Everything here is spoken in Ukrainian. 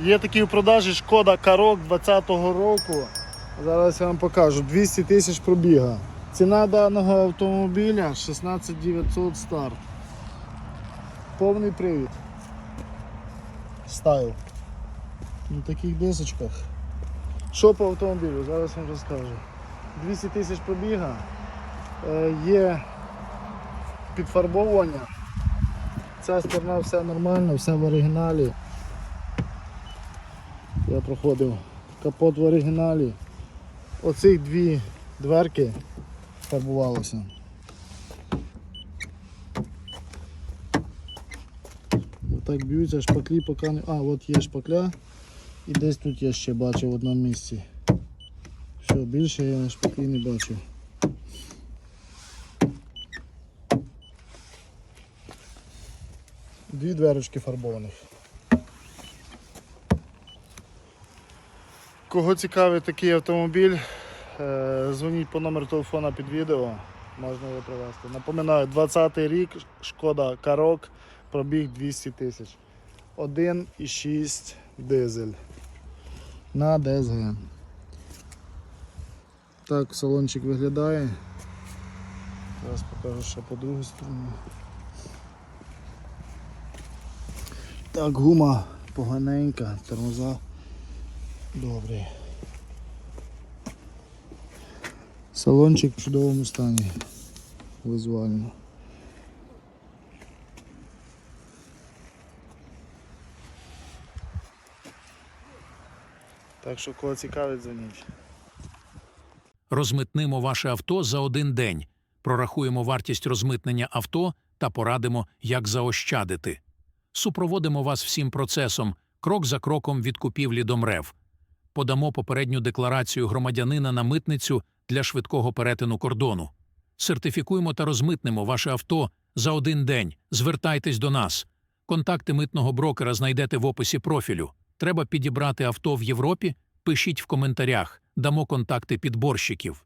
Є такий у продажі шкода Карок 20-го року. Зараз я вам покажу. 200 тисяч пробіга. Ціна даного автомобіля 16 900 старт. Повний привід. Стайл. На таких дисочках. Що по автомобілю? Зараз вам розкажу. 200 тисяч пробіга. Е, Є підфарбовування. Ця сторона все нормально, все в оригіналі. Я проходив капот в оригіналі. Оцих дві дверки фарбувалося. Отак б'ються шпаклі, поки не. А, от є шпакля. І десь тут я ще бачив в одному місці. Все, більше я на шпаклі не бачив. Дві дверочки фарбованих. Кого цікавить такий автомобіль, е, дзвоніть по номеру телефона під відео, можна його привезти. Напоминаю, 20-й рік, шкода Карок, пробіг 200 тисяч. 1,6 дизель на ДСГ. Так салончик виглядає. Зараз покажу ще по другу сторону. Так, гума поганенька, тормоза добрі. Салончик в чудовому стані візуально. Так що кого цікавить, дзвоніть. Розмитнимо ваше авто за один день, прорахуємо вартість розмитнення авто та порадимо, як заощадити. Супроводимо вас всім процесом, крок за кроком від купівлі до МРЕВ. Подамо попередню декларацію громадянина на митницю для швидкого перетину кордону. Сертифікуємо та розмитнемо ваше авто за один день. Звертайтесь до нас. Контакти митного брокера знайдете в описі профілю. Треба підібрати авто в Європі? Пишіть в коментарях, дамо контакти підборщиків.